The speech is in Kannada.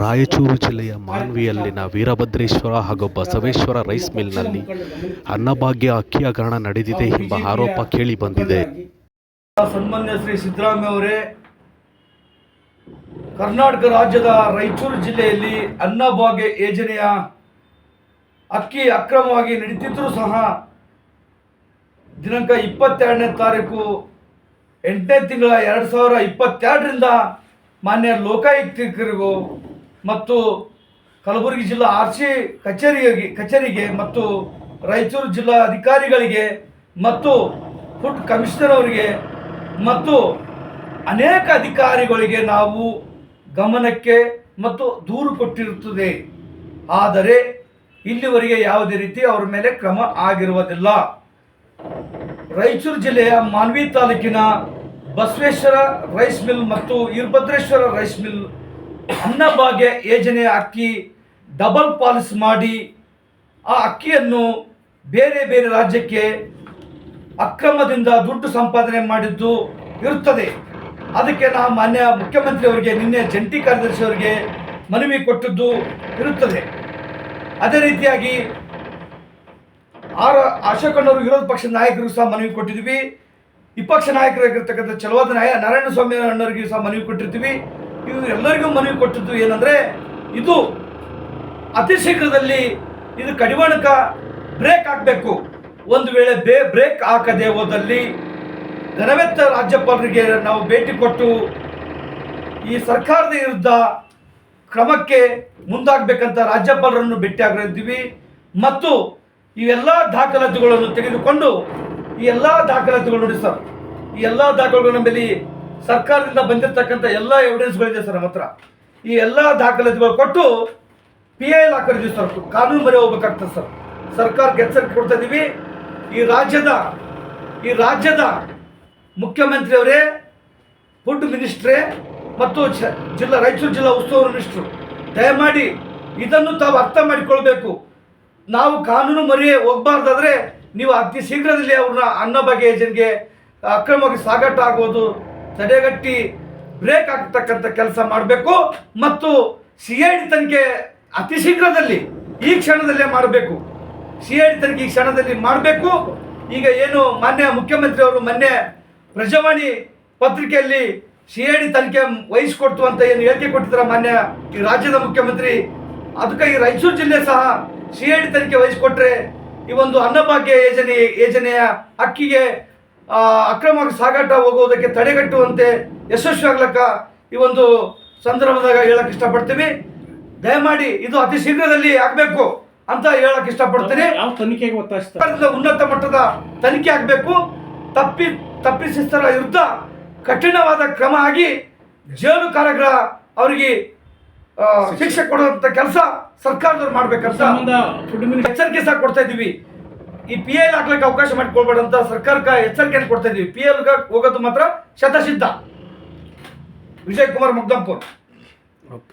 ರಾಯಚೂರು ಜಿಲ್ಲೆಯ ಮಾನ್ವಿಯಲ್ಲಿನ ವೀರಭದ್ರೇಶ್ವರ ಹಾಗೂ ಬಸವೇಶ್ವರ ರೈಸ್ ಮಿಲ್ನಲ್ಲಿ ಅನ್ನಭಾಗ್ಯ ಅಕ್ಕಿ ಹಗರಣ ನಡೆದಿದೆ ಎಂಬ ಆರೋಪ ಕೇಳಿ ಬಂದಿದೆ. ಸನ್ಮಾನ್ಯ ಶ್ರೀ ಸಿದ್ದರಾಮಯ್ಯ ಅವರೇ, ಕರ್ನಾಟಕ ರಾಜ್ಯದ ರಾಯಚೂರು ಜಿಲ್ಲೆಯಲ್ಲಿ ಅನ್ನಭಾಗ್ಯ ಯೋಜನೆಯ ಅಕ್ಕಿ ಅಕ್ರಮವಾಗಿ ನಡೀತಿದ್ರೂ ಸಹ ದಿನಾಂಕ ಇಪ್ಪತ್ತೆರಡನೇ ತಾರೀಕು ಎಂಟನೇ ತಿಂಗಳ ಎರಡು ಸಾವಿರ ಇಪ್ಪತ್ತೆರಡರಿಂದ ಮಾನ್ಯ ಲೋಕಾಯುಕ್ತರಿಗೂ ಮತ್ತು ಕಲಬುರಗಿ ಜಿಲ್ಲಾ ಆರ್ ಸಿ ಕಚೇರಿಗೆ ಕಚೇರಿಗೆ ಮತ್ತು ರಾಯಚೂರು ಜಿಲ್ಲಾ ಅಧಿಕಾರಿಗಳಿಗೆ ಮತ್ತು ಫುಡ್ ಕಮಿಷನರ್ ಅವರಿಗೆ ಮತ್ತು ಅನೇಕ ಅಧಿಕಾರಿಗಳಿಗೆ ನಾವು ಗಮನಕ್ಕೆ ಮತ್ತು ದೂರು ಕೊಟ್ಟಿರುತ್ತದೆ. ಆದರೆ ಇಲ್ಲಿವರೆಗೆ ಯಾವುದೇ ರೀತಿ ಅವರ ಮೇಲೆ ಕ್ರಮ ಆಗಿರುವುದಿಲ್ಲ. ರಾಯಚೂರು ಜಿಲ್ಲೆಯ ಮಾನ್ವಿ ತಾಲೂಕಿನ ಬಸವೇಶ್ವರ ರೈಸ್ ಮಿಲ್ ಮತ್ತು ವೀರಭದ್ರೇಶ್ವರ ರೈಸ್ ಮಿಲ್ ಅನ್ನಭಾಗ್ಯ ಯೋಜನೆಯ ಅಕ್ಕಿ ಡಬಲ್ ಪಾಲಿಸ್ ಮಾಡಿ ಆ ಅಕ್ಕಿಯನ್ನು ಬೇರೆ ಬೇರೆ ರಾಜ್ಯಕ್ಕೆ ಅಕ್ರಮದಿಂದ ದುಡ್ಡು ಸಂಪಾದನೆ ಮಾಡಿದ್ದು ಇರುತ್ತದೆ. ಅದಕ್ಕೆ ನಾವು ಮಾನ್ಯ ಮುಖ್ಯಮಂತ್ರಿ ಅವರಿಗೆ ನಿನ್ನೆ ಜಂಟಿ ಕಾರ್ಯದರ್ಶಿ ಅವರಿಗೆ ಮನವಿ ಕೊಟ್ಟದ್ದು ಇರುತ್ತದೆ. ಅದೇ ರೀತಿಯಾಗಿ ಆರ ಅಶೋಕಣ್ಣವರು ವಿರೋಧ ಪಕ್ಷದ ನಾಯಕರಿಗೂ ಸಹ ಮನವಿ ಕೊಟ್ಟಿದ್ವಿ ವಿಪಕ್ಷ ನಾಯಕರಾಗಿರ್ತಕ್ಕಂಥ ಚಲವಾದ ನಾಯ ನಾರಾಯಣ ಸ್ವಾಮಿ ಅಣ್ಣವರಿಗೂ ಸಹ ಮನವಿ ಕೊಟ್ಟಿರ್ತೀವಿ. ಇವರೆಲ್ಲರಿಗೂ ಮನವಿ ಕೊಟ್ಟಿದ್ದು ಏನಂದರೆ, ಇದು ಅತಿ ಶೀಘ್ರದಲ್ಲಿ ಇದು ಕಡಿವಾಣಕ ಬ್ರೇಕ್ ಹಾಕಬೇಕು. ಒಂದು ವೇಳೆ ಬೇ ಬ್ರೇಕ್ ಹಾಕದೆ ಹೋದಲ್ಲಿ ಘನವೆತ್ತ ರಾಜ್ಯಪಾಲರಿಗೆ ನಾವು ಭೇಟಿ ಕೊಟ್ಟು ಈ ಸರ್ಕಾರದ ವಿರುದ್ಧ ಕ್ರಮಕ್ಕೆ ಮುಂದಾಗಬೇಕಂತ ರಾಜ್ಯಪಾಲರನ್ನು ಭೇಟಿಯಾಗಿದ್ದೀವಿ ಮತ್ತು ಇವೆಲ್ಲ ದಾಖಲಾತಿಗಳನ್ನು ತೆಗೆದುಕೊಂಡು ಈ ಎಲ್ಲ ದಾಖಲಾತಿಗಳು ನೋಡಿ ಸರ್, ಈ ಎಲ್ಲ ದಾಖಲೆಗಳ ಮೇಲೆ ಸರ್ಕಾರದಿಂದ ಬಂದಿರತಕ್ಕಂಥ ಎಲ್ಲ ಎವಿಡೆನ್ಸ್ಗಳಿದೆ ಸರ್ ನಮ್ಮ ಹತ್ರ. ಈ ಎಲ್ಲ ದಾಖಲಾತಿಗಳು ಕೊಟ್ಟು ಪಿ ಐ ಎಲ್ ಹಾಕಿದ್ವಿ ಸರ್. ಕಾನೂನು ಬರೆ ಹೋಗ್ಬೇಕಾಗ್ತದೆ ಸರ್. ಸರ್ಕಾರಕ್ಕೆ ಎಚ್ಚರಿಕೆ ಕೊಡ್ತಾ ಇದ್ದೀವಿ ಈ ರಾಜ್ಯದ ಈ ರಾಜ್ಯದ ಮುಖ್ಯಮಂತ್ರಿಯವರೇ ಫುಡ್ ಮಿನಿಸ್ಟ್ರೇ ಮತ್ತು ಜಿಲ್ಲಾ, ರಾಯಚೂರು ಜಿಲ್ಲಾ ಉಸ್ತುವಾರಿ ಮಿನಿಸ್ಟ್ರು ದಯಮಾಡಿ ಇದನ್ನು ತಾವು ಅರ್ಥ ಮಾಡಿಕೊಳ್ಬೇಕು. ನಾವು ಕಾನೂನು ಮರೆಯೇ ಹೋಗಬಾರ್ದಾದ್ರೆ ನೀವು ಅತಿ ಶೀಘ್ರದಲ್ಲಿ ಅವ್ರನ್ನ ಅನ್ನ ಬಗೆಯ ಜನಗೆ ಅಕ್ರಮವಾಗಿ ಸಾಗಾಟ ಆಗೋದು ತಡೆಗಟ್ಟಿ ಬ್ರೇಕ್ ಆಗ್ತಕ್ಕಂಥ ಕೆಲಸ ಮಾಡಬೇಕು ಮತ್ತು ಸಿ ಐ ಡಿ ತನಿಖೆ ಅತಿ ಶೀಘ್ರದಲ್ಲಿ ಈ ಕ್ಷಣದಲ್ಲೇ ಮಾಡಬೇಕು. ಸಿ ಐ ಡಿ ತನಿಖೆ ಈ ಕ್ಷಣದಲ್ಲಿ ಮಾಡಬೇಕು. ಈಗ ಏನು ಮಾನ್ಯ ಮುಖ್ಯಮಂತ್ರಿ ಅವರು ಮೊನ್ನೆ ಪ್ರಜಾವಾಣಿ ಪತ್ರಿಕೆಯಲ್ಲಿ ಸಿ ಐ ಡಿ ತನಿಖೆ ವಹಿಸಿಕೊಡ್ತು ಅಂತ ಏನು ಹೇಳಿಕೆ ಕೊಟ್ಟಿದ್ದಾರೆ ಮಾನ್ಯ ಈ ರಾಜ್ಯದ ಮುಖ್ಯಮಂತ್ರಿ? ಅದಕ್ಕೆ ಈ ರಾಯಚೂರು ಜಿಲ್ಲೆ ಸಹ ಸಿ ಐ ಡಿ ತನಿಖೆ ವಹಿಸಿಕೊಟ್ರೆ ಈ ಒಂದು ಅನ್ನಭಾಗ್ಯ ಯೋಜನೆ ಯೋಜನೆಯ ಅಕ್ಕಿಗೆ ಆ, ಅಕ್ರಮವಾಗಿ ಸಾಗಾಟ ಹೋಗುವುದಕ್ಕೆ ತಡೆಗಟ್ಟುವಂತೆ ಯಶಸ್ವಿ ಆಗ್ಲಕ್ಕ ಈ ಒಂದು ಸಂದರ್ಭದಾಗ ಹೇಳಕ್ ಇಷ್ಟಪಡ್ತೀವಿ. ದಯಮಾಡಿ ಇದು ಅತಿ ಶೀಘ್ರದಲ್ಲಿ ಆಗಬೇಕು ಅಂತ ಹೇಳಕ್ ಇಷ್ಟಪಡ್ತೀನಿ. ತನಿಖೆಗೆ ಉನ್ನತ ಮಟ್ಟದ ತನಿಖೆ ಆಗಬೇಕು. ತಪ್ಪಿ ತಪ್ಪಿಸಿಸ್ತರ ವಿರುದ್ಧ ಕಠಿಣವಾದ ಕ್ರಮ ಆಗಿ ಜೇಲು ಕಾರಾಗೃಹ ಅವರಿಗೆ ಶಿಕ್ಷೆ ಕೊಡುವಂತ ಕೆಲಸ ಸರ್ಕಾರದವ್ರು ಮಾಡ್ಬೇಕಂತ ಎಚ್ಚರಿಕೆ ಸಹ ಕೊಡ್ತಾ ಇದೀವಿ ಈ ಪಿ ಎಲ್ ಹಾಕ್ಲಿಕ್ಕೆ ಅವಕಾಶ ಮಾಡಿಕೊಳ್ಬೇಡಂತ ಸರ್ಕಾರಕ್ಕೆ ಎಚ್ಚರಿಕೆಯನ್ನು ಕೊಡ್ತಾ ಇದೀವಿ ಪಿ ಎಲ್ಗೆ ಹೋಗೋದು ಮಾತ್ರ ಶತಸಿದ್ಧ. ವಿಜಯ್ ಕುಮಾರ್ ಮುಗ್ದಂಪುರ್ ಓಕೆ.